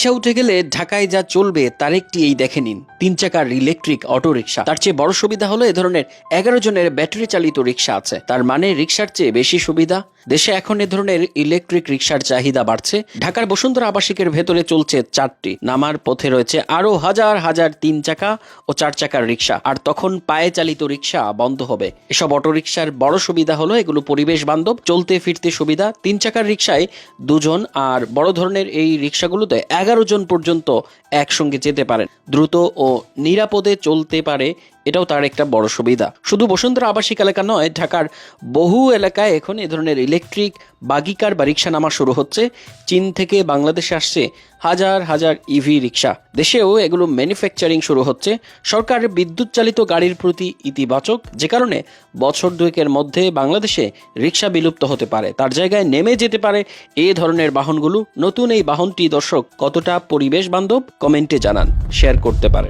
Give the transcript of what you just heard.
রিক্সা উঠে গেলে ঢাকায় যা চলবে, তার একটি এই দেখে নিন। তিন চাকার ইলেকট্রিক অটো রিক্সা তার চেয়ে বড় সুবিধা হলো এ ধরনের এগারো জনের ব্যাটারি চালিত রিক্সা আছে। তার মানে রিক্সার চেয়ে বেশি সুবিধা। দেশে এখন এ ধরনের ইলেকট্রিক রিক্সার চাহিদা বাড়ছে। ঢাকার বসুন্ধরা আবাসিকের ভেতরে চলছে চারটি। নামার পথে রয়েছে আরও হাজার হাজার তিন চাকা ও চার চাকার রিক্সা আর তখন পায়ে চালিত রিক্সা বন্ধ হবে। এসব অটো রিক্সার বড় সুবিধা হলো এগুলো পরিবেশ বান্ধব চলতে ফিরতে সুবিধা। তিন চাকার রিক্সায় দুজন আর বড় ধরনের এই রিক্সাগুলোতে এগারো জন পর্যন্ত একসঙ্গে যেতে পারেন। দ্রুত ও নিরাপদে চলতে পারে এটাও তার একটা বড় সুবিধা। শুধু বসুন্ধরা আবাসিক এলাকা নয়, ঢাকার বহু এলাকায় এখন এ ধরনের ইলেকট্রিক বাগিকার বা রিক্সা নামা শুরু হচ্ছে। চীন থেকে বাংলাদেশে আসছে হাজার হাজার ইভি রিক্সা দেশেও এগুলো ম্যানুফ্যাকচারিং শুরু হচ্ছে। সরকার বিদ্যুৎ চালিত গাড়ির প্রতি ইতিবাচক, যে কারণে বছর দুয়েকের মধ্যে বাংলাদেশে রিক্সা বিলুপ্ত হতে পারে। তার জায়গায় নেমে যেতে পারে এ ধরনের বাহনগুলো। নতুন এই বাহনটি দর্শক কতটা পরিবেশ বান্ধব, কমেন্টে জানান। শেয়ার করতে পারেন।